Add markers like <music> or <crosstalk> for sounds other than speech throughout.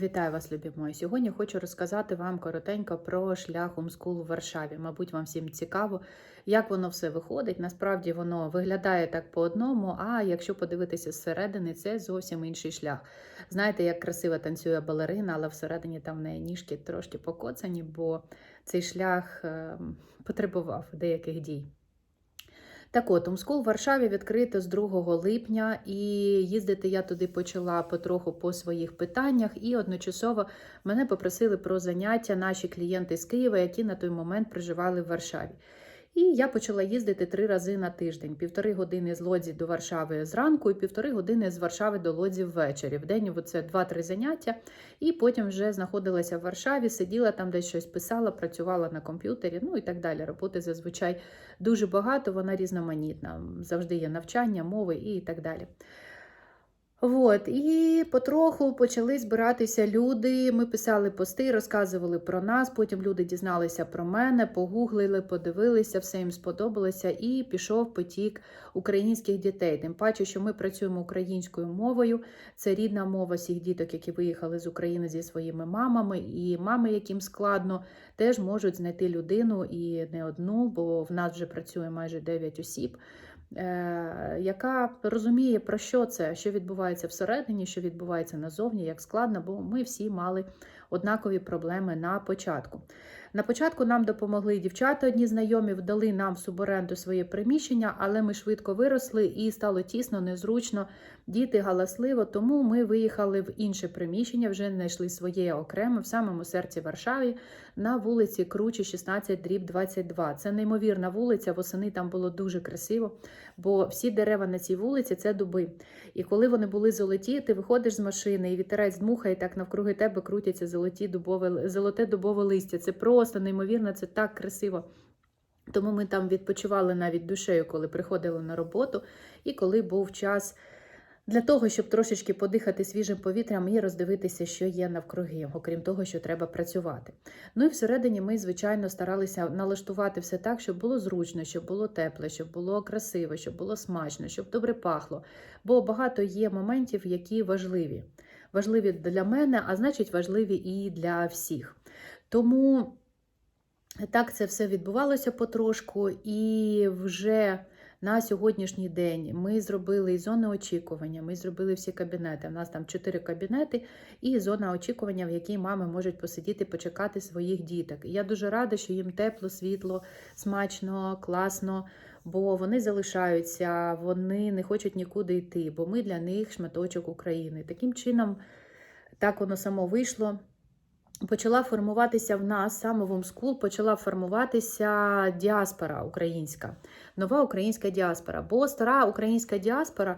Вітаю вас, любі мої. Сьогодні хочу розказати вам коротенько про шлях Умскул в Варшаві. Мабуть, вам всім цікаво, як воно все виходить. Насправді воно виглядає так по одному, а якщо подивитися зсередини, це зовсім інший шлях. Знаєте, як красиво танцює балерина, але всередині там в неї ніжки трошки покоцані, бо цей шлях е, потребував деяких дій. Так от, Омскул в Варшаві відкрито з 2 липня, і їздити я туди почала потроху по своїх питаннях, і одночасово мене попросили про заняття наші клієнти з Києва, які на той момент проживали в Варшаві. І я почала їздити три рази на тиждень: півтори години з Лодзі до Варшави зранку, і півтори години з Варшави до Лодзі ввечері. В день це два-три заняття. І потім вже знаходилася в Варшаві, сиділа там, десь щось писала, працювала на комп'ютері, ну і так далі. Роботи зазвичай дуже багато, вона різноманітна. Завжди є навчання, мови і так далі. От, і потроху почали збиратися люди. Ми писали пости, розказували про нас. Потім люди дізналися про мене, погуглили, подивилися, все їм сподобалося, і пішов потік українських дітей. Тим паче, що ми працюємо українською мовою. Це рідна мова всіх діток, які виїхали з України зі своїми мамами, і мами, яким складно, теж можуть знайти людину і не одну, бо в нас вже працює майже 9 осіб. Е, яка розуміє, про що це, що відбувається всередині, що відбувається назовні, як складно, бо ми всі мали однакові проблеми на початку. На початку нам допомогли дівчата, одні знайомі, вдали нам в суборенду своє приміщення, але ми швидко виросли і стало тісно, незручно, діти галасливо. Тому ми виїхали в інше приміщення, вже знайшли своє окреме в самому серці Варшави на вулиці Кручі, 16, дріб 22. Це неймовірна вулиця. Восени там було дуже красиво, бо всі дерева на цій вулиці це дуби. І коли вони були золоті, ти виходиш з машини, і вітерець дмухає, так навкруги тебе крутяться золоті дубове, золоте дубове листя. Це просто неймовірно, це так красиво. Тому ми там відпочивали навіть душею, коли приходили на роботу, і коли був час для того, щоб трошечки подихати свіжим повітрям і роздивитися, що є навкруги, окрім того, що треба працювати. Ну і всередині ми, звичайно, старалися налаштувати все так, щоб було зручно, щоб було тепле, щоб було красиво, щоб було смачно, щоб добре пахло. Бо багато є моментів, які важливі. Важливі для мене, а значить, важливі і для всіх. Тому так це все відбувалося потрошку, і вже на сьогоднішній день ми зробили і зони очікування, ми зробили всі кабінети. У нас там чотири кабінети і зона очікування, в якій мами можуть посидіти, почекати своїх діток. І я дуже рада, що їм тепло, світло, смачно, класно, бо вони залишаються, вони не хочуть нікуди йти, бо ми для них шматочок України. Таким чином, так воно само вийшло. Почала формуватися в нас саме в Омскул, почала формуватися діаспора українська, нова українська діаспора. Бо стара українська діаспора,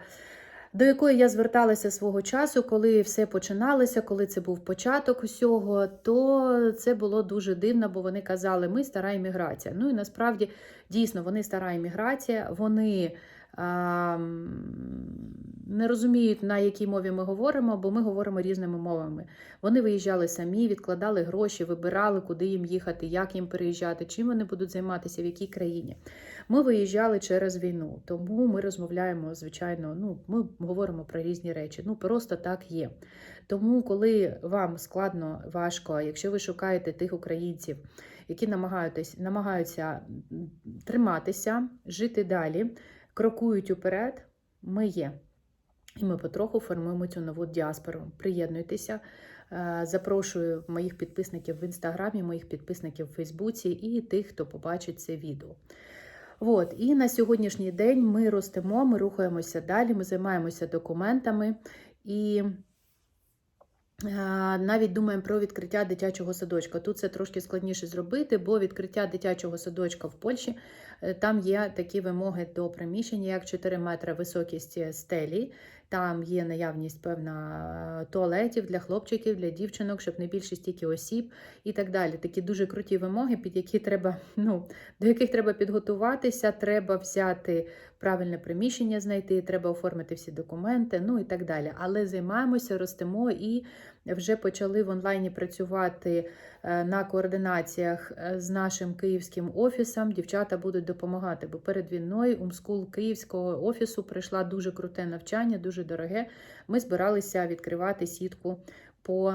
до якої я зверталася свого часу, коли все починалося, коли це був початок усього, то це було дуже дивно, бо вони казали, ми стара імміграція. Ну і насправді дійсно вони стара імміграція, вони. Не розуміють, на якій мові ми говоримо, бо ми говоримо різними мовами. Вони виїжджали самі, відкладали гроші, вибирали, куди їм їхати, як їм переїжджати, чим вони будуть займатися, в якій країні. Ми виїжджали через війну, тому ми розмовляємо, звичайно, ну, ми говоримо про різні речі. Ну, просто так є. Тому, коли вам складно, важко, якщо ви шукаєте тих українців, які намагаються триматися, жити далі, крокують уперед, ми є. І ми потроху формуємо цю нову діаспору. Приєднуйтеся. Запрошую моїх підписників в інстаграмі, моїх підписників в Фейсбуці і тих, хто побачить це відео. От, і на сьогоднішній день ми ростемо, ми рухаємося далі, ми займаємося документами і навіть думаємо про відкриття дитячого садочка. Тут це трошки складніше зробити, бо відкриття дитячого садочка в Польщі е, там є такі вимоги до приміщення, як 4 метри високість стелі. Там є наявність певна туалетів для хлопчиків, для дівчинок, щоб не більше стільки осіб і так далі. Такі дуже круті вимоги, під які треба, <laughs> ну, до яких треба підготуватися, треба взяти правильне приміщення, знайти, треба оформити всі документи, ну і так далі. Але займаємося, ростемо і вже почали в онлайні працювати на координаціях з нашим київським офісом. Дівчата будуть допомагати, бо перед війною Умскул Київського офісу прийшла дуже круте навчання, дуже дороге. Ми збиралися відкривати сітку по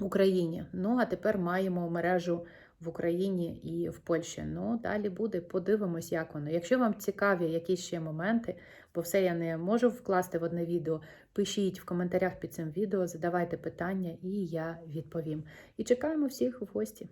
Україні. Ну, а тепер маємо мережу в Україні і в Польщі. Ну, далі буде, подивимось, як воно. Якщо вам цікаві якісь ще моменти, бо все я не можу вкласти в одне відео, пишіть в коментарях під цим відео, задавайте питання, і я відповім. І чекаємо всіх в гості.